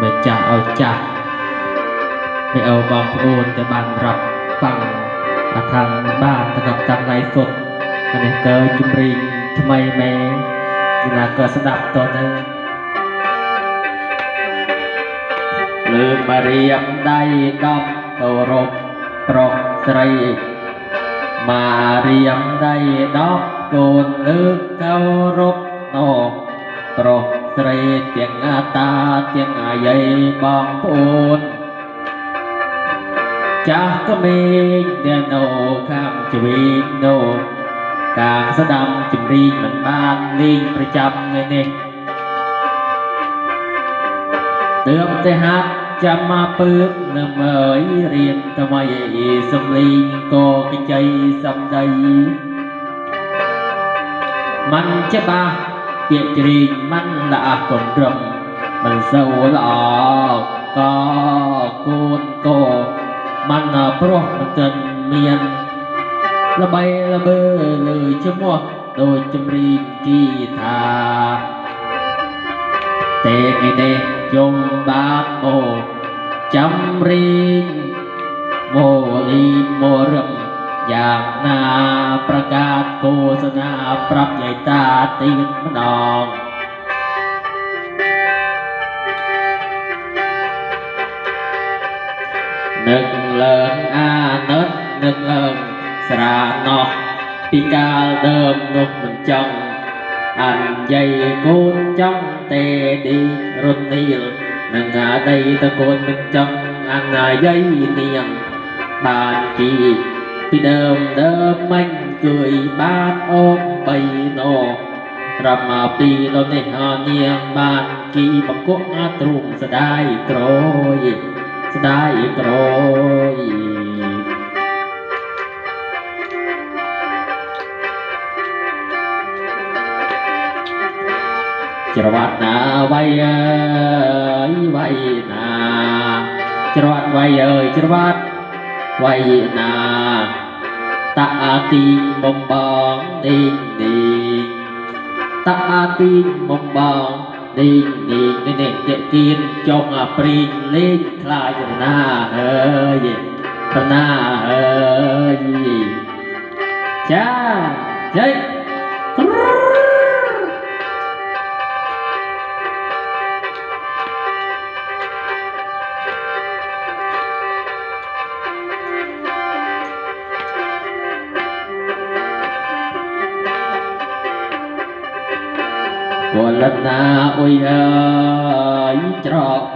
បើចាស់ឲ្យចាស់នេះអោបងប្អូនទៅបានរាប់បាំងអាខាងបានតកតាំងថ្ងៃសុទ្ធអានេះកើជំរីថ្មីមែគណាក៏ស្ដាប់តទៅលើមករៀបដៃដប់គោរពប្រុសស្រីមករៀបដៃដប់កូនលើកគោរពនោប្រុស ស្រី ទាំងអាតាទាំងអាយាយបងប្អូនចាស់ក្មេងដែលនៅខាងជ្វីកនោះកាងស្ដាំជំរីងមិនបានលេងប្រចាំថ្ងៃនេះទើបតែហាត់ចាំមកពើកនៅមើលរៀនថ្មីសំលីងក៏កញ្ចៃសំដីมันច្បាស់ ពាក្យជ្រីងមិនល្អកម្រឹមមិនសូវល្អកកូនកោមិនព្រោះមិនទាន់មានល្បីល្បើលើឈ្មោះដោយចម្រៀងគីថាទេគេទេយំបាទអូចម្រៀង យ៉ាងណាប្រកាសឃោសនាប្រាប់យាយតាទៀនម្ដងនឹកឡើងអាណិតនឹកឡើងស្រាណោះពីកាលដើមនោះមិនចង់អញយាយកូនចង់ទេឌីរុននីលនឹងអាដីតកូនមិនចង់អញអាយាយនាងបានជី ពីដើមដើមមិនជួយបានអូបបីណោរាប់មកពីលនេះអនាងបានគីបង្គក់អាទ្រូងស្ដាយក្រោយស្ដាយក្រោយច្រវាត់ណាវៃអើយវៃណាច្រវាត់វៃអើយច្រវាត់វៃណាតា ទីបំបងឌីងឌីងតាទីបំបងឌីងឌីងនេះនេះតាគៀនចុងអាព្រីងលេងខ្លាចរណាអើយរណាអើយចាជ័យ ពលណាអុយអើយច្រក